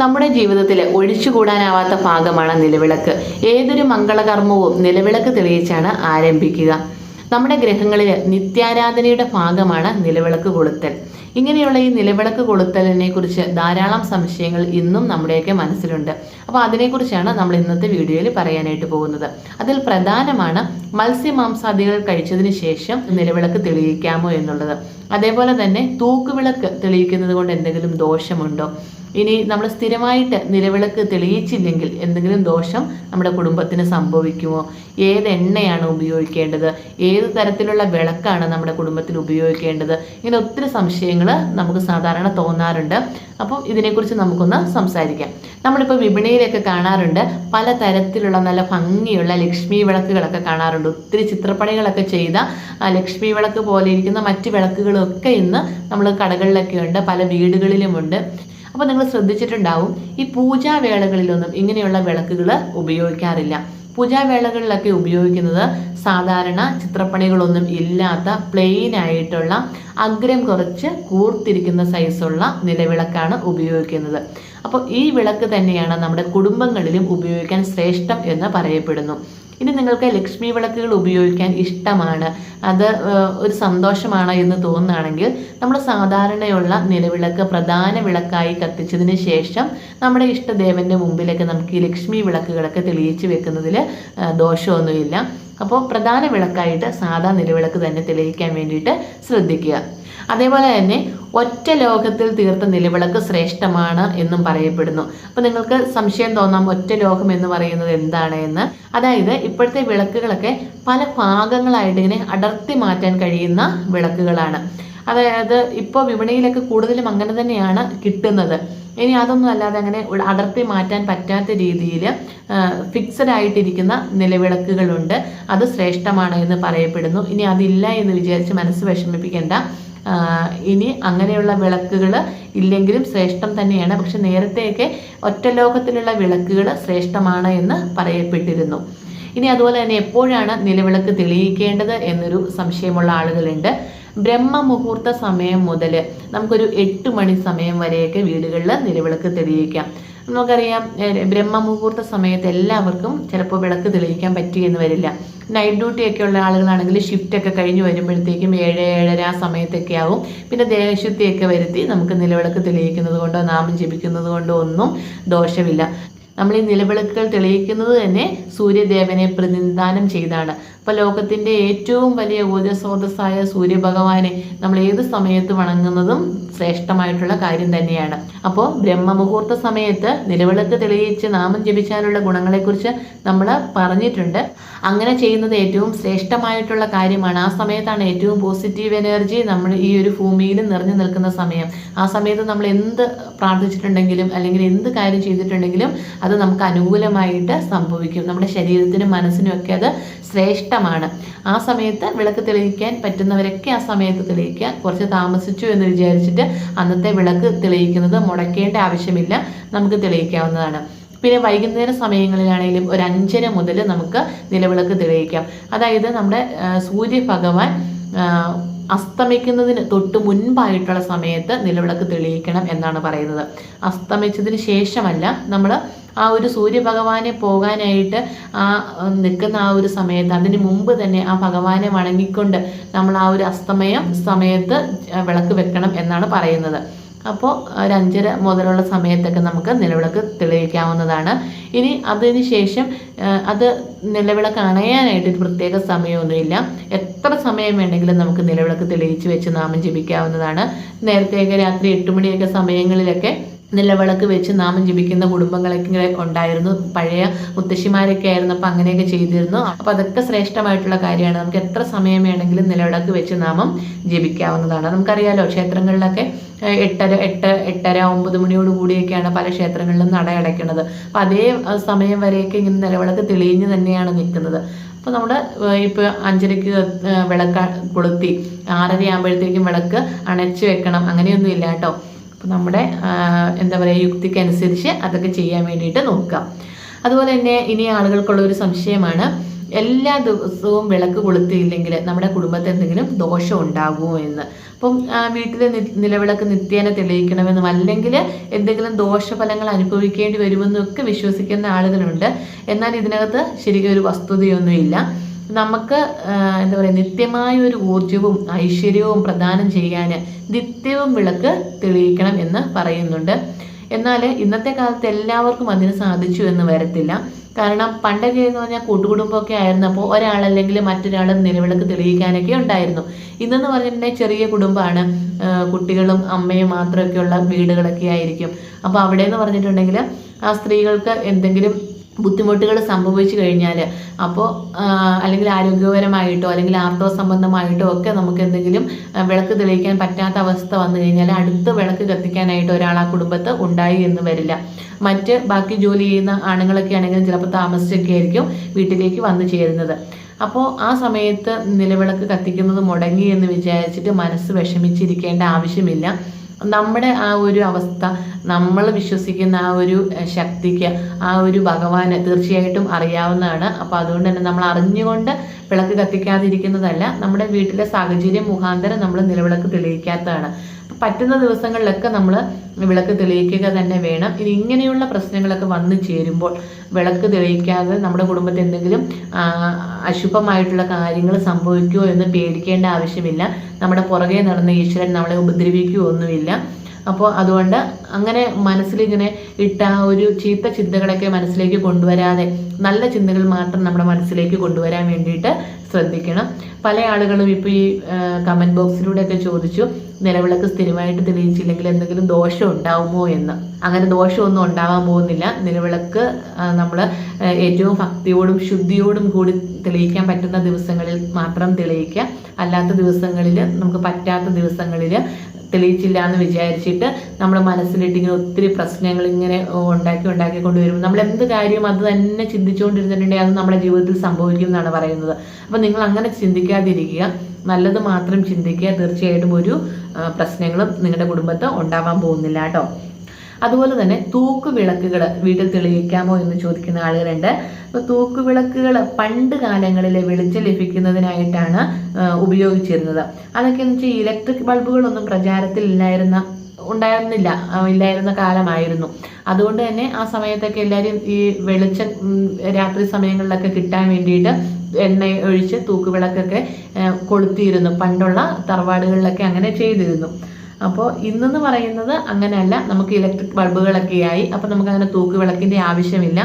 നമ്മുടെ ജീവിതത്തിൽ ഒഴിച്ചുകൂടാനാവാത്ത ഭാഗമാണ് നിലവിളക്ക്. ഏതൊരു മംഗളകർമ്മവും നിലവിളക്ക് തെളിയിച്ചാണ് ആരംഭിക്കുക. നമ്മുടെ ഗ്രഹങ്ങളിൽ നിത്യാരാധനയുടെ ഭാഗമാണ് നിലവിളക്ക് കൊളുത്തൽ. ഇങ്ങനെയുള്ള ഈ നിലവിളക്ക് കൊളുത്തലിനെ കുറിച്ച് ധാരാളം സംശയങ്ങൾ ഇന്നും നമ്മുടെയൊക്കെ മനസ്സിലുണ്ട്. അപ്പോൾ അതിനെക്കുറിച്ചാണ് നമ്മൾ ഇന്നത്തെ വീഡിയോയിൽ പറയാനായിട്ട് പോകുന്നത്. അതിൽ പ്രധാനമാണ് മത്സ്യമാംസാദികൾ കഴിച്ചതിന് ശേഷം നിലവിളക്ക് തെളിയിക്കാമോ എന്നുള്ളത്. അതേപോലെ തന്നെ തൂക്കുവിളക്ക് തെളിയിക്കുന്നത് കൊണ്ട് എന്തെങ്കിലും ദോഷമുണ്ടോ? ഇനി നമ്മൾ സ്ഥിരമായിട്ട് നിലവിളക്ക് തെളിയിച്ചില്ലെങ്കിൽ എന്തെങ്കിലും ദോഷം നമ്മുടെ കുടുംബത്തിന് സംഭവിക്കുമോ? ഏത് എണ്ണയാണ് ഉപയോഗിക്കേണ്ടത്? ഏത് തരത്തിലുള്ള വിളക്കാണ് നമ്മുടെ കുടുംബത്തിൽ ഉപയോഗിക്കേണ്ടത്? ഇങ്ങനെ ഒത്തിരി സംശയങ്ങൾ നമുക്ക് സാധാരണ തോന്നാറുണ്ട്. അപ്പം ഇതിനെക്കുറിച്ച് നമുക്കൊന്ന് സംസാരിക്കാം. നമ്മളിപ്പോൾ വിപണിയിലൊക്കെ കാണാറുണ്ട്. പല തരത്തിലുള്ള നല്ല ഭംഗിയുള്ള ലക്ഷ്മി വിളക്കുകളൊക്കെ കാണാറുണ്ട്. ഒത്തിരി ചിത്രപ്പണികളൊക്കെ ചെയ്ത ലക്ഷ്മി വിളക്ക് പോലെ ഇരിക്കുന്ന മറ്റ് വിളക്കുകളൊക്കെ ഇന്ന് നമ്മൾ കടകളിലൊക്കെ ഉണ്ട്. പല വീടുകളിലുമുണ്ട്. അപ്പോൾ നിങ്ങൾ ശ്രദ്ധിച്ചിട്ടുണ്ടാവും ഈ പൂജാവേളകളിലൊന്നും ഇങ്ങനെയുള്ള വിളക്കുകൾ ഉപയോഗിക്കാറില്ല. പൂജാവേളകളിലൊക്കെ ഉപയോഗിക്കുന്നത് സാധാരണ ചിത്രപ്പണികളൊന്നും ഇല്ലാത്ത പ്ലെയിൻ ആയിട്ടുള്ള അഗ്രം കുറച്ച് കൂർത്തിരിക്കുന്ന സൈസുള്ള നിലവിളക്കാണ് ഉപയോഗിക്കുന്നത്. അപ്പോൾ ഈ വിളക്ക് തന്നെയാണ് നമ്മുടെ കുടുംബങ്ങളിലും ഉപയോഗിക്കാൻ ശ്രേഷ്ഠം എന്ന് പറയപ്പെടുന്നു. ഇനി നിങ്ങൾക്ക് ലക്ഷ്മി വിളക്കുകൾ ഉപയോഗിക്കാൻ ഇഷ്ടമാണ്. അത് ഒരു സന്തോഷമാണ് എന്ന് തോന്നുകയാണെങ്കിൽ നമ്മൾ സാധാരണയുള്ള നിലവിളക്ക് പ്രധാന വിളക്കായി കത്തിച്ചതിന് ശേഷം നമ്മുടെ ഇഷ്ടദേവന്റെ മുമ്പിലൊക്കെ നമുക്ക് ഈ ലക്ഷ്മി വിളക്കുകളൊക്കെ തെളിയിച്ച് വെക്കുന്നതിൽ ദോഷമൊന്നുമില്ല. അപ്പോൾ പ്രധാന വിളക്കായിട്ട് സാധാ നിലവിളക്ക് തന്നെ തെളിയിക്കാൻ വേണ്ടിയിട്ട് ശ്രദ്ധിക്കുക. അതേപോലെ തന്നെ ഒറ്റ ലോകത്തിൽ തീർത്ത നിലവിളക്ക് ശ്രേഷ്ഠമാണ് എന്നും പറയപ്പെടുന്നു. അപ്പൊ നിങ്ങൾക്ക് സംശയം തോന്നാം ഒറ്റ ലോകം എന്ന് പറയുന്നത് എന്താണ് എന്ന്. അതായത് ഇപ്പോഴത്തെ വിളക്കുകളൊക്കെ പല ഭാഗങ്ങളായിട്ട് ഇങ്ങനെ അടർത്തി മാറ്റാൻ കഴിയുന്ന വിളക്കുകളാണ്. അതായത് ഇപ്പോൾ വിപണിയിലൊക്കെ കൂടുതലും അങ്ങനെ തന്നെയാണ് കിട്ടുന്നത്. ഇനി അതൊന്നും അല്ലാതെ അങ്ങനെ അടർത്തി മാറ്റാൻ പറ്റാത്ത രീതിയിൽ ഫിക്സഡ് ആയിട്ടിരിക്കുന്ന നിലവിളക്കുകളുണ്ട്. അത് ശ്രേഷ്ഠമാണ് എന്ന് പറയപ്പെടുന്നു. ഇനി അതില്ല എന്ന് വിചാരിച്ച് മനസ്സ് വിഷമിപ്പിക്കേണ്ട ഇനി അങ്ങനെയുള്ള വിളക്കുകൾ ഇല്ലെങ്കിലും ശ്രേഷ്ഠം തന്നെയാണ്. പക്ഷെ നേരത്തെയൊക്കെ ഒറ്റലോകത്തിലുള്ള വിളക്കുകൾ ശ്രേഷ്ഠമാണ് എന്ന് പറയപ്പെട്ടിരുന്നു. ഇനി അതുപോലെ തന്നെ എപ്പോഴാണ് നിലവിളക്ക് തെളിയിക്കേണ്ടത് എന്നൊരു സംശയമുള്ള ആളുകളുണ്ട്. ബ്രഹ്മ മുഹൂർത്ത സമയം മുതൽ നമുക്കൊരു എട്ട് മണി സമയം വരെയൊക്കെ വീടുകളിൽ നിലവിളക്ക് തെളിയിക്കാം. നമുക്കറിയാം ബ്രഹ്മമുഹൂർത്ത സമയത്ത് എല്ലാവർക്കും ചിലപ്പോൾ വിളക്ക് തെളിയിക്കാൻ പറ്റിയെന്ന് വരില്ല. നൈറ്റ് ഡ്യൂട്ടി ഒക്കെ ഉള്ള ആളുകളാണെങ്കിൽ ഷിഫ്റ്റ് ഒക്കെ കഴിഞ്ഞ് വരുമ്പോഴത്തേക്കും ഏഴ് ഏഴര ആ സമയത്തൊക്കെ ആവും. പിന്നെ ദേഹശുദ്ധിയൊക്കെ വരുത്തി നമുക്ക് നിലവിളക്ക് തെളിയിക്കുന്നത് കൊണ്ടോ നാമം ജപിക്കുന്നത് കൊണ്ടോ ഒന്നും ദോഷമില്ല. നമ്മൾ ഈ നിലവിളക്കുകൾ തെളിയിക്കുന്നത് തന്നെ സൂര്യദേവനെ പ്രതിനിധാനം ചെയ്താണ്. അപ്പോൾ ലോകത്തിന്റെ ഏറ്റവും വലിയ ഊർജസ്രോതസ്സായ സൂര്യഭഗവാനെ നമ്മൾ ഏത് സമയത്ത് വണങ്ങുന്നതും ശ്രേഷ്ഠമായിട്ടുള്ള കാര്യം തന്നെയാണ്. അപ്പോൾ ബ്രഹ്മമുഹൂർത്ത സമയത്ത് നിലവിളക്ക് തെളിയിച്ച് നാമം ജപിച്ചാലുള്ള ഗുണങ്ങളെക്കുറിച്ച് നമ്മൾ പറഞ്ഞിട്ടുണ്ട്. അങ്ങനെ ചെയ്യുന്നത് ഏറ്റവും ശ്രേഷ്ഠമായിട്ടുള്ള കാര്യമാണ്. ആ സമയത്താണ് ഏറ്റവും പോസിറ്റീവ് എനർജി നമ്മൾ ഈ ഒരു ഭൂമിയിൽ നിറഞ്ഞു നിൽക്കുന്ന സമയം. ആ സമയത്ത് നമ്മൾ എന്ത് പ്രാർത്ഥിച്ചിട്ടുണ്ടെങ്കിലും അല്ലെങ്കിൽ എന്ത് കാര്യം ചെയ്തിട്ടുണ്ടെങ്കിലും അത് നമുക്ക് അനുകൂലമായിട്ട് സംഭവിക്കും. നമ്മുടെ ശരീരത്തിനും മനസ്സിനും ഒക്കെ അത് ശ്രേഷ്ഠമാണ്. ആ സമയത്ത് വിളക്ക് തെളിയിക്കാൻ പറ്റുന്നവരൊക്കെ ആ സമയത്ത് തെളിയിക്കുക കുറച്ച് താമസിച്ചു എന്ന് വിചാരിച്ചിട്ട് അന്നത്തെ വിളക്ക് തെളിയിക്കുന്നത് മുടക്കേണ്ട ആവശ്യമില്ല. നമുക്ക് തെളിയിക്കാവുന്നതാണ്. പിന്നെ വൈകുന്നേര സമയങ്ങളിലാണെങ്കിലും ഒരു അഞ്ചര മുതൽ നമുക്ക് നിലവിളക്ക് തെളിയിക്കാം. അതായത് നമ്മുടെ സൂര്യഭഗവാൻ അസ്തമിക്കുന്നതിന് തൊട്ട് മുൻപായിട്ടുള്ള സമയത്ത് നിലവിളക്ക് തെളിയിക്കണം എന്നാണ് പറയുന്നത്. അസ്തമിച്ചതിന് ശേഷമല്ല നമ്മൾ ആ ഒരു സൂര്യഭഗവാനെ പോകാനായിട്ട് ആ നിൽക്കുന്ന ആ ഒരു സമയത്ത് അതിന് മുമ്പ് തന്നെ ആ ഭഗവാനെ വണങ്ങിക്കൊണ്ട് നമ്മൾ ആ ഒരു അസ്തമയം സമയത്ത് വിളക്ക് വെക്കണം എന്നാണ് പറയുന്നത്. അപ്പോൾ ഒരു അഞ്ചര മുതലുള്ള സമയത്തൊക്കെ നമുക്ക് നിലവിളക്ക് തെളിയിക്കാവുന്നതാണ്. ഇനി അതിന് ശേഷം അത് നിലവിളക്ക് അണയാനായിട്ട് പ്രത്യേക സമയമൊന്നുമില്ല. എത്ര സമയം വേണമെങ്കിലും നമുക്ക് നിലവിളക്ക് തെളിയിച്ച് വെച്ച് നാമം ജപിക്കാവുന്നതാണ്. നേരത്തെയൊക്കെ രാത്രി എട്ട് മണിയൊക്കെ സമയങ്ങളിലൊക്കെ നിലവിളക്ക് വെച്ച് നാമം ജപിക്കുന്ന കുടുംബങ്ങളൊക്കെ ഉണ്ടായിരുന്നു. പഴയ മുത്തശ്ശിമാരൊക്കെ ആയിരുന്നു. അപ്പം അങ്ങനെയൊക്കെ ചെയ്തിരുന്നു. അപ്പം അതൊക്കെ ശ്രേഷ്ഠമായിട്ടുള്ള കാര്യമാണ്. നമുക്ക് എത്ര സമയം വേണമെങ്കിലും നിലവിളക്ക് വെച്ച് നാമം ജപിക്കാവുന്നതാണ്. നമുക്കറിയാലോ ക്ഷേത്രങ്ങളിലൊക്കെ എട്ടര എട്ട് എട്ടര ഒമ്പത് മണിയോട് കൂടിയൊക്കെയാണ് പല ക്ഷേത്രങ്ങളിലും നട അടയ്ക്കുന്നത്. അപ്പം അതേ സമയം വരെയൊക്കെ ഇങ്ങനെ നിലവിളക്ക് തെളിഞ്ഞ് തന്നെയാണ് നിൽക്കുന്നത്. അപ്പോൾ നമ്മുടെ ഇപ്പോൾ അഞ്ചരയ്ക്ക് വിളക്ക് കൊളുത്തി ആറര ആകുമ്പോഴത്തേക്കും വിളക്ക് അണച്ചു വെക്കണം. അങ്ങനെയൊന്നും ഇല്ല കേട്ടോ. നമ്മുടെ എന്താ പറയുക യുക്തിക്കനുസരിച്ച് അതൊക്കെ ചെയ്യാൻ വേണ്ടിയിട്ട് നോക്കുക. അതുപോലെ തന്നെ ഇനി ആളുകൾക്കുള്ള ഒരു സംശയമാണ് എല്ലാ ദിവസവും വിളക്ക് കൊളുത്തിയില്ലെങ്കിൽ നമ്മുടെ കുടുംബത്തിൽ എന്തെങ്കിലും ദോഷം ഉണ്ടാകുമോ എന്ന്. അപ്പം വീട്ടിൽ നിലവിളക്ക് നിത്യേന തെളിയിക്കണമെന്നും അല്ലെങ്കിൽ എന്തെങ്കിലും ദോഷഫലങ്ങൾ അനുഭവിക്കേണ്ടി വരുമെന്നൊക്കെ വിശ്വസിക്കുന്ന ആളുകളുണ്ട്. എന്നാൽ ഇതിനകത്ത് ശരിക്കും ഒരു വസ്തുതയൊന്നുമില്ല. നമുക്ക് എന്താ പറയുക നിത്യമായ ഒരു ഊർജവും ഐശ്വര്യവും പ്രദാനം ചെയ്യാൻ നിത്യവും വിളക്ക് തെളിയിക്കണം എന്ന് പറയുന്നുണ്ട്. എന്നാൽ ഇന്നത്തെ കാലത്ത് എല്ലാവർക്കും അതിന് സാധിച്ചു എന്ന് വരത്തില്ല. കാരണം പണ്ടൊക്കെ എന്ന് പറഞ്ഞാൽ കൂട്ടുകുടുംബമൊക്കെ ആയിരുന്നപ്പോൾ ഒരാളല്ലെങ്കിൽ മറ്റൊരാൾ നിലവിളക്ക് തെളിയിക്കാനൊക്കെ ഉണ്ടായിരുന്നു. ഇന്നെന്ന് പറഞ്ഞിട്ടുണ്ടെങ്കിൽ ചെറിയ കുടുംബമാണ്. കുട്ടികളും അമ്മയും മാത്രമൊക്കെയുള്ള വീടുകളൊക്കെ ആയിരിക്കും. അപ്പോൾ അവിടെ എന്ന് പറഞ്ഞിട്ടുണ്ടെങ്കിൽ ആ സ്ത്രീകൾക്ക് എന്തെങ്കിലും ബുദ്ധിമുട്ടുകൾ സംഭവിച്ചു കഴിഞ്ഞാൽ അപ്പോൾ അല്ലെങ്കിൽ ആരോഗ്യപരമായിട്ടോ അല്ലെങ്കിൽ ആർത്തവ സംബന്ധമായിട്ടോ ഒക്കെ നമുക്ക് എന്തെങ്കിലും വിളക്ക് തെളിയിക്കാൻ പറ്റാത്ത അവസ്ഥ വന്നു കഴിഞ്ഞാൽ അടുത്ത വിളക്ക് കത്തിക്കാനായിട്ട് ഒരാൾ ആ കുടുംബത്ത് ഉണ്ടായി എന്ന് വരില്ല. മറ്റ് ബാക്കി ജോലി ചെയ്യുന്ന ആണുങ്ങളൊക്കെ ആണെങ്കിൽ ചിലപ്പോൾ താമസിച്ചൊക്കെ ആയിരിക്കും വീട്ടിലേക്ക് വന്നു ചേരുന്നത്. അപ്പോൾ ആ സമയത്ത് നിലവിളക്ക് കത്തിക്കുന്നത് മുടങ്ങി എന്ന് വിചാരിച്ചിട്ട് മനസ്സ് വിഷമിച്ചിരിക്കേണ്ട ആവശ്യമില്ല. നമ്മുടെ ആ ഒരു അവസ്ഥ നമ്മൾ വിശ്വസിക്കുന്ന ആ ഒരു ശക്തിക്ക് ആ ഒരു ഭഗവാന് തീർച്ചയായിട്ടും അറിയാവുന്നതാണ്. അപ്പോൾ അതുകൊണ്ട് തന്നെ നമ്മൾ അറിഞ്ഞുകൊണ്ട് വിളക്ക് കത്തിക്കാതിരിക്കുന്നതല്ല നമ്മുടെ വീട്ടിലെ സാഹചര്യം മുഖാന്തരം നമ്മൾ നിലവിളക്ക് തെളിയിക്കാത്തതാണ്. പറ്റുന്ന ദിവസങ്ങളിലൊക്കെ നമ്മൾ വിളക്ക് തെളിയിക്കുക തന്നെ വേണം. ഇനി ഇങ്ങനെയുള്ള പ്രശ്നങ്ങളൊക്കെ വന്നു ചേരുമ്പോൾ വിളക്ക് തെളിയിക്കാതെ നമ്മുടെ കുടുംബത്തിൽ എന്തെങ്കിലും അശുഭമായിട്ടുള്ള കാര്യങ്ങൾ സംഭവിക്കുമോ എന്ന് പേടിക്കേണ്ട ആവശ്യമില്ല. നമ്മുടെ പുറകെ നടന്ന ഈശ്വരൻ നമ്മളെ ഉപദ്രവിക്കുകയോ ഒന്നുമില്ല. അപ്പോൾ അതുകൊണ്ട് അങ്ങനെ മനസ്സിലിങ്ങനെ ഇട്ട ഒരു ചീത്ത ചിന്തകളൊക്കെ മനസ്സിലേക്ക് കൊണ്ടുവരാതെ നല്ല ചിന്തകൾ മാത്രം നമ്മുടെ മനസ്സിലേക്ക് കൊണ്ടുവരാൻ വേണ്ടിയിട്ട് ശ്രദ്ധിക്കണം. പല ആളുകളും ഇപ്പോൾ ഈ കമന്റ് ബോക്സിലൂടെയൊക്കെ ചോദിച്ചു നിലവിളക്ക് സ്ഥിരമായിട്ട് തെളിയിച്ചില്ലെങ്കിൽ എന്തെങ്കിലും ദോഷം ഉണ്ടാവുമോ എന്ന്. അങ്ങനെ ദോഷമൊന്നും ഉണ്ടാവാൻ പോകുന്നില്ല. നിലവിളക്ക് നമ്മൾ ഏറ്റവും ഭക്തിയോടും ശുദ്ധിയോടും കൂടി തെളിയിക്കാൻ പറ്റുന്ന ദിവസങ്ങളിൽ മാത്രം തെളിയിക്കുക. അല്ലാത്ത ദിവസങ്ങളിൽ നമുക്ക് പറ്റാത്ത ദിവസങ്ങളിൽ തെളിയിച്ചില്ല എന്ന് വിചാരിച്ചിട്ട് നമ്മുടെ മനസ്സിലിട്ട് ഇങ്ങനെ ഒത്തിരി പ്രശ്നങ്ങൾ ഇങ്ങനെ ഉണ്ടാക്കി ഉണ്ടാക്കി കൊണ്ടുവരും നമ്മൾ എന്ത് കാര്യം അത് തന്നെ ചിന്തിച്ചുകൊണ്ടിരുന്നിട്ടുണ്ടെങ്കിൽ അത് നമ്മുടെ ജീവിതത്തിൽ സംഭവിക്കും എന്നാണ് പറയുന്നത്. അപ്പം നിങ്ങൾ അങ്ങനെ ചിന്തിക്കാതിരിക്കുക. നല്ലത് മാത്രം ചിന്തിക്കുക. തീർച്ചയായിട്ടും ഒരു പ്രശ്നങ്ങളും നിങ്ങളുടെ കുടുംബത്ത് ഉണ്ടാവാൻ പോകുന്നില്ല കേട്ടോ. അതുപോലെ തന്നെ തൂക്ക് വിളക്കുകൾ വീട്ടിൽ തെളിയിക്കാമോ എന്ന് ചോദിക്കുന്ന ആളുകളുണ്ട്. അപ്പോൾ തൂക്ക് വിളക്കുകൾ പണ്ട് കാലങ്ങളിൽ വെളിച്ചം ലഭിക്കുന്നതിനായിട്ടാണ് ഉപയോഗിച്ചിരുന്നത്. അതൊക്കെ എന്ന് വെച്ചാൽ ഇലക്ട്രിക് ബൾബുകളൊന്നും പ്രചാരത്തിൽ ഇല്ലായിരുന്ന ഉണ്ടായിരുന്നില്ല ഇല്ലായിരുന്ന കാലമായിരുന്നു. അതുകൊണ്ട് തന്നെ ആ സമയത്തൊക്കെ എല്ലാവരും ഈ വെളിച്ചം രാത്രി സമയങ്ങളിലൊക്കെ കിട്ടാൻ വേണ്ടിയിട്ട് എണ്ണ ഒഴിച്ച് തൂക്കുവിളക്കൊക്കെ കൊളുത്തിയിരുന്നു. പണ്ടുള്ള തറവാടുകളിലൊക്കെ അങ്ങനെ ചെയ്തിരുന്നു. അപ്പോൾ ഇന്നെന്ന് പറയുന്നത് അങ്ങനെയല്ല. നമുക്ക് ഇലക്ട്രിക് ബൾബുകളൊക്കെ ആയി അപ്പോൾ നമുക്ക് അങ്ങനെ തൂക്കുവിളക്കിന്റെ ആവശ്യമില്ല.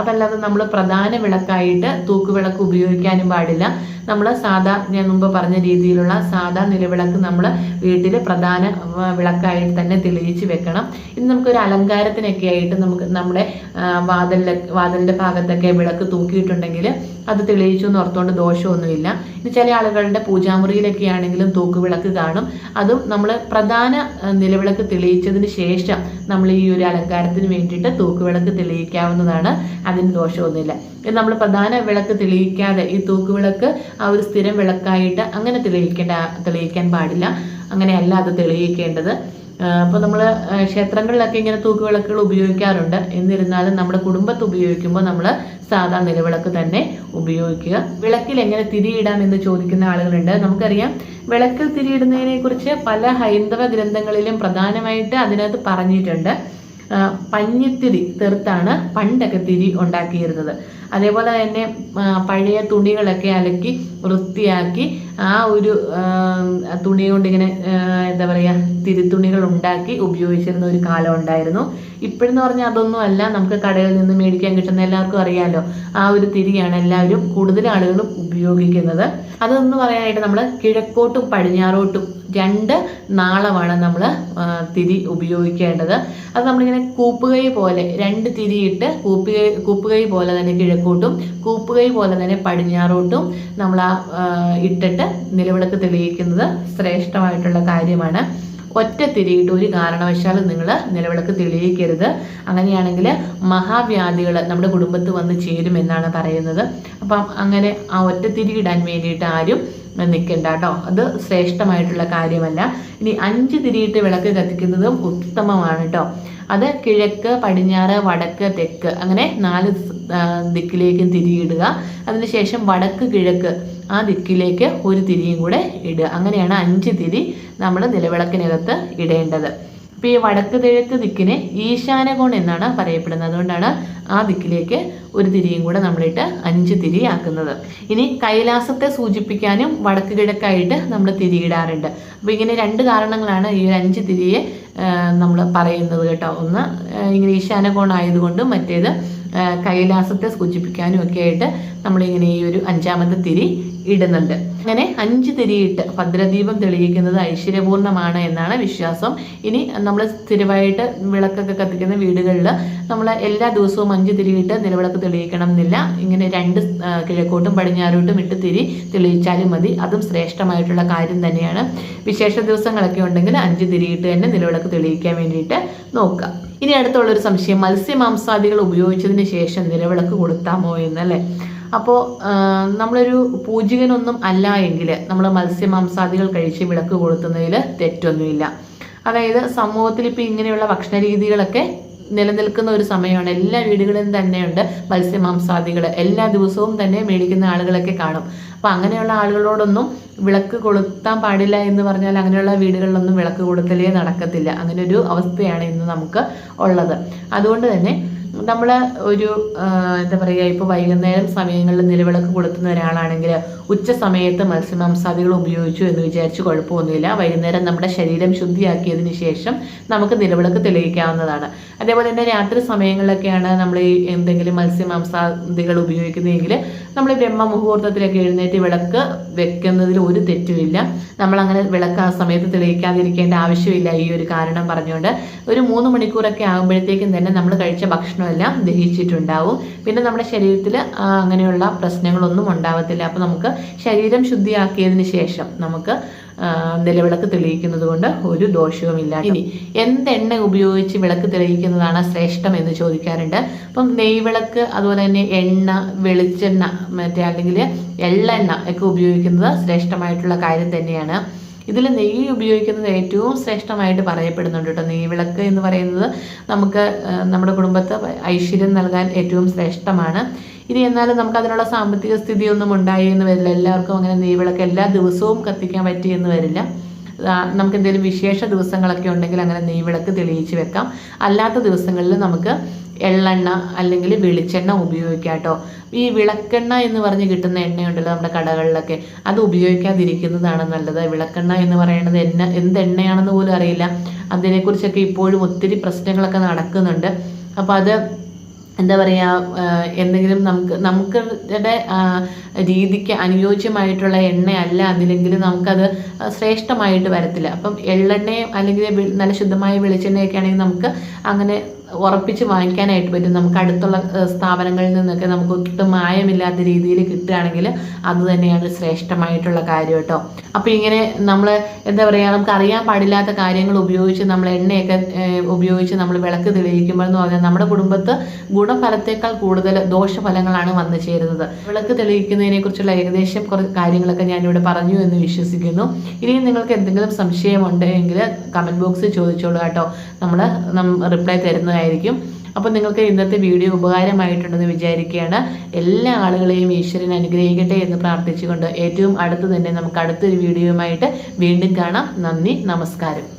അതല്ലാതെ നമ്മൾ പ്രധാന വിളക്കായിട്ട് തൂക്കുവിളക്ക് ഉപയോഗിക്കാനും പാടില്ല. നമ്മൾ സാധാ ഞാൻ മുമ്പ് പറഞ്ഞ രീതിയിലുള്ള സാധാ നിലവിളക്ക് നമ്മൾ വീട്ടിൽ പ്രധാന വിളക്കായിട്ട് തന്നെ തെളിയിച്ച് വെക്കണം. ഇന്ന് നമുക്കൊരു അലങ്കാരത്തിനൊക്കെ ആയിട്ട് നമുക്ക് നമ്മുടെ വാതിലിലെ വാതിലിന്റെ ഭാഗത്തൊക്കെ വിളക്ക് തൂക്കിയിട്ടുണ്ടെങ്കിൽ അത് തെളിയിച്ചു എന്ന് ഓർത്തുകൊണ്ട് ദോഷമൊന്നുമില്ല. ഇനി ചില ആളുകളുടെ പൂജാമുറിയിലൊക്കെ ആണെങ്കിലും തൂക്കുവിളക്ക് കാണും. അതും നമ്മൾ പ്രധാന നിലവിളക്ക് തെളിയിച്ചതിന് ശേഷം നമ്മൾ ഈ ഒരു അലങ്കാരത്തിന് വേണ്ടിയിട്ട് തൂക്കുവിളക്ക് തെളിയിക്കാവുന്നതാണ്. അതിന് ദോഷമൊന്നുമില്ല. ഇത് നമ്മൾ പ്രധാന വിളക്ക് തെളിയിക്കാതെ ഈ തൂക്കുവിളക്ക് ആ ഒരു സ്ഥിരം വിളക്കായിട്ട് അങ്ങനെ തെളിയിക്കേണ്ട തെളിയിക്കാൻ പാടില്ല. അങ്ങനെയല്ല അത് തെളിയിക്കേണ്ടത്. അപ്പോൾ നമ്മൾ ക്ഷേത്രങ്ങളിലൊക്കെ ഇങ്ങനെ തൂക്കുവിളക്കുകൾ ഉപയോഗിക്കാറുണ്ട്. എന്നിരുന്നാലും നമ്മുടെ കുടുംബത്ത് ഉപയോഗിക്കുമ്പോൾ നമ്മൾ സാധാ നിലവിളക്ക് തന്നെ ഉപയോഗിക്കുക. വിളക്കിൽ എങ്ങനെ തിരിയിടാം എന്ന് ചോദിക്കുന്ന ആളുകളുണ്ട്. നമുക്കറിയാം വിളക്കിൽ തിരിയിടുന്നതിനെ കുറിച്ച് പല ഹൈന്ദവ ഗ്രന്ഥങ്ങളിലും പ്രധാനമായിട്ട് അതിനകത്ത് പറഞ്ഞിട്ടുണ്ട്. പഞ്ഞിത്തിരി തീർത്താണ് പണ്ടൊക്കെ തിരി ഉണ്ടാക്കിയിരുന്നത്. അതേപോലെ തന്നെ പഴയ തുണികളൊക്കെ അലക്കി വൃത്തിയാക്കി ആ ഒരു തുണി കൊണ്ട് ഇങ്ങനെ എന്താ പറയുക തിരുത്തുണികൾ ഉണ്ടാക്കി ഉപയോഗിച്ചിരുന്ന ഒരു കാലം ഉണ്ടായിരുന്നു. ഇപ്പോഴെന്ന് പറഞ്ഞാൽ അതൊന്നും അല്ല. നമുക്ക് കടയിൽ നിന്ന് മേടിക്കാൻ കിട്ടുന്ന എല്ലാവർക്കും അറിയാമല്ലോ ആ ഒരു തിരിയാണ് എല്ലാവരും കൂടുതൽ ആളുകളും ഉപയോഗിക്കുന്നത്. അതൊന്ന് പറയാനായിട്ട് നമ്മൾ കിഴക്കോട്ടും പടിഞ്ഞാറോട്ടും രണ്ട് നാളമാണ് നമ്മൾ തിരി ഉപയോഗിക്കേണ്ടത്. അത് നമ്മളിങ്ങനെ കൂപ്പുകൈ പോലെ രണ്ട് തിരിയിട്ട് കൂപ്പുകൈ കൂപ്പുകൈ പോലെ തന്നെ കിഴക്കോട്ടും കൂപ്പുകൈ പോലെ തന്നെ പടിഞ്ഞാറോട്ടും നമ്മൾ ആ ഇട്ടിട്ട് നിലവിളക്ക് തെളിയിക്കുന്നത് ശ്രേഷ്ഠമായിട്ടുള്ള കാര്യമാണ്. ഒറ്റ തിരിയിട്ട് ഒരു കാരണവശാലും നിങ്ങൾ നിലവിളക്ക് തെളിയിക്കരുത്. അങ്ങനെയാണെങ്കിൽ മഹാവ്യാധികൾ നമ്മുടെ കുടുംബത്ത് വന്ന് ചേരുമെന്നാണ് പറയുന്നത്. അപ്പം അങ്ങനെ ആ ഒറ്റ തിരിയിടാൻ വേണ്ടിയിട്ട് ആരും നിൽക്കണ്ട കേട്ടോ. അത് ശ്രേഷ്ഠമായിട്ടുള്ള കാര്യമല്ല. ഇനി അഞ്ച് തിരിയിട്ട് വിളക്ക് കത്തിക്കുന്നതും ഉത്തമമാണ് കേട്ടോ. അത് കിഴക്ക് പടിഞ്ഞാറ് വടക്ക് തെക്ക്. അങ്ങനെ നാല് ദിക്കിലേക്കും തിരിയിടുക. അതിനുശേഷം വടക്ക് കിഴക്ക് ആ ദിക്കിലേക്ക് ഒരു തിരിയും കൂടെ ഇടുക. അങ്ങനെയാണ് അഞ്ച് തിരി നമ്മൾ നിലവിളക്കിനകത്ത് ഇടേണ്ടത്. അപ്പോൾ ഈ വടക്ക് കിഴക്ക് ദിക്കിനെ ഈശാനകോൺ എന്നാണ് പറയപ്പെടുന്നത്. അതുകൊണ്ടാണ് ആ ദിക്കിലേക്ക് ഒരു തിരിയും കൂടെ നമ്മളിട്ട് അഞ്ച് തിരിയാക്കുന്നത് ഇനി കൈലാസത്തെ സൂചിപ്പിക്കാനും വടക്ക് കിഴക്കായിട്ട് നമ്മൾ തിരിയിടാറുണ്ട്. അപ്പോൾ ഇങ്ങനെ രണ്ട് കാരണങ്ങളാണ് ഈ ഒരു അഞ്ച് തിരിയെ നമ്മൾ പറയുന്നത് കേട്ടോ. ഒന്ന് ഈശാന ആയതുകൊണ്ടും മറ്റേത് കൈലാസത്തെ സൂചിപ്പിക്കാനും ഒക്കെ ആയിട്ട് നമ്മളിങ്ങനെ ഈ ഒരു അഞ്ചാമത്തെ തിരി ഇടുന്നുണ്ട്. അങ്ങനെ അഞ്ച് തിരിയിട്ട് ഭദ്രദീപം തെളിയിക്കുന്നത് ഐശ്വര്യപൂർണമാണ് എന്നാണ് വിശ്വാസം. ഇനി നമ്മൾ സ്ഥിരമായിട്ട് വിളക്കൊക്കെ കത്തിക്കുന്ന വീടുകളിൽ നമ്മൾ എല്ലാ ദിവസവും അഞ്ച് തിരിയിട്ട് നിലവിളക്ക് തെളിയിക്കണം എന്നില്ല. ഇങ്ങനെ രണ്ട് കിഴക്കോട്ടും പടിഞ്ഞാറോട്ടും ഇട്ട് തിരി തെളിയിച്ചാലും മതി. അതും ശ്രേഷ്ഠമായിട്ടുള്ള കാര്യം തന്നെയാണ്. വിശേഷ ദിവസങ്ങളൊക്കെ ഉണ്ടെങ്കിൽ അഞ്ച് തിരിയിട്ട് തന്നെ നിലവിളക്ക് തെളിയിക്കാൻ വേണ്ടിയിട്ട് നോക്കുക. ഇനി അടുത്തുള്ളൊരു സംശയം മത്സ്യമാംസാദികൾ ഉപയോഗിച്ചതിന് ശേഷം നിലവിളക്ക് കൊടുത്താമോ എന്നല്ലേ? അപ്പോൾ നമ്മളൊരു പൂജികനൊന്നും അല്ല എങ്കിൽ നമ്മൾ മത്സ്യമാംസാദികൾ കഴിച്ച് വിളക്ക് കൊളുത്തുന്നതിൽ തെറ്റൊന്നുമില്ല. അതായത് സമൂഹത്തിൽ ഇപ്പോൾ ഇങ്ങനെയുള്ള ഭക്ഷണ രീതികളൊക്കെ നിലനിൽക്കുന്ന ഒരു സമയമാണ്. എല്ലാ വീടുകളിലും തന്നെയുണ്ട് മത്സ്യമാംസാദികൾ എല്ലാ ദിവസവും തന്നെ മേടിക്കുന്ന ആളുകളൊക്കെ കാണും. അപ്പം അങ്ങനെയുള്ള ആളുകളോടൊന്നും വിളക്ക് കൊളുത്താൻ പാടില്ല എന്ന് പറഞ്ഞാൽ അങ്ങനെയുള്ള വീടുകളിലൊന്നും വിളക്ക് കൊളുത്തലേ നടക്കത്തില്ല. അങ്ങനെ ഒരു അവസ്ഥയാണ് ഇന്ന് നമുക്ക് ഉള്ളത്. അതുകൊണ്ട് തന്നെ നമ്മൾ ഒരു എന്താ പറയുക ഇപ്പോൾ വൈകുന്നേരം സമയങ്ങളിൽ നിലവിളക്ക് കൊളുത്തുന്ന ഒരാളാണെങ്കിൽ ഉച്ച സമയത്ത് മത്സ്യമാംസാദികൾ ഉപയോഗിച്ചു എന്ന് വിചാരിച്ച് കുഴപ്പമൊന്നുമില്ല. വൈകുന്നേരം നമ്മുടെ ശരീരം ശുദ്ധിയാക്കിയതിന് ശേഷം നമുക്ക് നിലവിളക്ക് തെളിയിക്കാവുന്നതാണ്. അതേപോലെ തന്നെ രാത്രി സമയങ്ങളിലൊക്കെയാണ് നമ്മൾ ഈ എന്തെങ്കിലും മത്സ്യമാംസാദികൾ ഉപയോഗിക്കുന്നതെങ്കിൽ നമ്മൾ ബ്രഹ്മ മുഹൂർത്തത്തിലൊക്കെ എഴുന്നേറ്റ് വിളക്ക് വെക്കുന്നതിൽ ഒരു തെറ്റുമില്ല. നമ്മൾ അങ്ങനെ വിളക്ക് ആ സമയത്ത് തെളിയിക്കാതിരിക്കേണ്ട ആവശ്യമില്ല ഈ ഒരു കാരണം പറഞ്ഞുകൊണ്ട്. ഒരു മൂന്ന് മണിക്കൂറൊക്കെ ആകുമ്പോഴത്തേക്കും തന്നെ നമ്മൾ കഴിച്ച ഭക്ഷണമെല്ലാം ദഹിച്ചിട്ടുണ്ടാവും. പിന്നെ നമ്മുടെ ശരീരത്തിൽ അങ്ങനെയുള്ള പ്രശ്നങ്ങളൊന്നും ഉണ്ടാവത്തില്ല. അപ്പോൾ നമുക്ക് ശരീരം ശുദ്ധിയാക്കിയതിന് ശേഷം നമുക്ക് നിലവിളക്ക് തെളിയിക്കുന്നത് കൊണ്ട് ഒരു ദോഷവുമില്ല ഇനി എന്തെണ്ണ ഉപയോഗിച്ച് വിളക്ക് തെളിയിക്കുന്നതാണ് ശ്രേഷ്ഠം എന്ന് ചോദിക്കാറുണ്ട്. അപ്പം നെയ്വിളക്ക് അതുപോലെ തന്നെ എണ്ണ വെളിച്ചെണ്ണ മറ്റേ അല്ലെങ്കിൽ എള്ളെണ്ണ ഒക്കെ ഉപയോഗിക്കുന്നത് ശ്രേഷ്ഠമായിട്ടുള്ള കാര്യം തന്നെയാണ്. ഇതിൽ നെയ്യ് ഉപയോഗിക്കുന്നത് ഏറ്റവും ശ്രേഷ്ഠമായിട്ട് പറയപ്പെടുന്നുണ്ട് കേട്ടോ. നെയ്വിളക്ക് എന്ന് പറയുന്നത് നമുക്ക് നമ്മുടെ കുടുംബത്തെ ഐശ്വര്യം നൽകാൻ ഏറ്റവും ശ്രേഷ്ഠമാണ്. ഇനി എന്നാലും നമുക്ക് അതിനുള്ള സാമ്പത്തിക സ്ഥിതിയൊന്നും ഉണ്ടായി എന്ന് വരില്ല. എല്ലാവർക്കും അങ്ങനെ നെയ്വിളക്ക് എല്ലാ ദിവസവും കത്തിക്കാൻ പറ്റിയെന്ന് വരില്ല. നമുക്ക് എന്തെങ്കിലും വിശേഷ ദിവസങ്ങളൊക്കെ ഉണ്ടെങ്കിൽ അങ്ങനെ നെയ്വിളക്ക് തെളിയിച്ച് വെക്കാം. അല്ലാത്ത ദിവസങ്ങളിൽ നമുക്ക് എള്ളെണ്ണ അല്ലെങ്കിൽ വെളിച്ചെണ്ണ ഉപയോഗിക്കാം കേട്ടോ. ഈ വിളക്കെണ്ണ എന്ന് പറഞ്ഞ് കിട്ടുന്ന എണ്ണയുണ്ടല്ലോ നമ്മുടെ കടകളിലൊക്കെ. അത് ഉപയോഗിക്കാതിരിക്കുന്നതാണ് നല്ലത്. വിളക്കെണ്ണ എന്ന് പറയുന്നത് എണ്ണ എന്ത് എണ്ണയാണെന്ന് പോലും അറിയില്ല. അതിനെക്കുറിച്ചൊക്കെ ഇപ്പോഴും ഒത്തിരി പ്രശ്നങ്ങളൊക്കെ നടക്കുന്നുണ്ട്. അപ്പോൾ അത് എന്താ പറയുക എന്തെങ്കിലും നമുക്ക് നമുക്കടെ രീതിക്ക് അനുയോജ്യമായിട്ടുള്ള എണ്ണയല്ല അതിലെങ്കിൽ നമുക്കത് ശ്രേഷ്ഠമായിട്ട് വരത്തില്ല. അപ്പം എള്ളെണ്ണയും അല്ലെങ്കിൽ നല്ല ശുദ്ധമായ വെളിച്ചെണ്ണയൊക്കെ ആണെങ്കിൽ നമുക്ക് അങ്ങനെ ഉറപ്പിച്ച് വാങ്ങിക്കാനായിട്ട് പറ്റും. നമുക്ക് അടുത്തുള്ള സ്ഥാപനങ്ങളിൽ നിന്നൊക്കെ നമുക്ക് ഒട്ടും മായമില്ലാത്ത രീതിയിൽ കിട്ടുകയാണെങ്കിൽ അത് തന്നെയാണ് ശ്രേഷ്ഠമായിട്ടുള്ള കാര്യം കേട്ടോ. അപ്പോൾ ഇങ്ങനെ നമ്മൾ എന്താ പറയുക നമുക്ക് അറിയാൻ പാടില്ലാത്ത കാര്യങ്ങൾ ഉപയോഗിച്ച് നമ്മൾ എണ്ണയൊക്കെ ഉപയോഗിച്ച് നമ്മൾ വിളക്ക് തെളിയിക്കുമ്പോൾ എന്ന് പറഞ്ഞാൽ നമ്മുടെ കുടുംബത്ത് ഗുണഫലത്തേക്കാൾ കൂടുതൽ ദോഷഫലങ്ങളാണ് വന്നു ചേരുന്നത്. വിളക്ക് തെളിയിക്കുന്നതിനെ കുറിച്ചുള്ള ഏകദേശം കുറച്ച് കാര്യങ്ങളൊക്കെ ഞാനിവിടെ പറഞ്ഞു എന്ന് വിശ്വസിക്കുന്നു. ഇനിയും നിങ്ങൾക്ക് എന്തെങ്കിലും സംശയമുണ്ടെങ്കിൽ കമന്റ് ബോക്സിൽ ചോദിച്ചോളൂ കേട്ടോ. നമ്മൾ റിപ്ലൈ തരുന്നതായിരിക്കും അപ്പോൾ നിങ്ങൾക്ക് ഇന്നത്തെ വീഡിയോ ഉപകാരമായിട്ടുണ്ടെന്ന് വിചാരിക്കുകയാണ്. എല്ലാ ആളുകളെയും ഈശ്വരൻ അനുഗ്രഹിക്കട്ടെ എന്ന് പ്രാർത്ഥിച്ചുകൊണ്ട് ഏറ്റവും അടുത്ത് തന്നെ നമുക്ക് അടുത്തൊരു വീഡിയോയുമായിട്ട് വീണ്ടും കാണാം. നന്ദി നമസ്കാരം.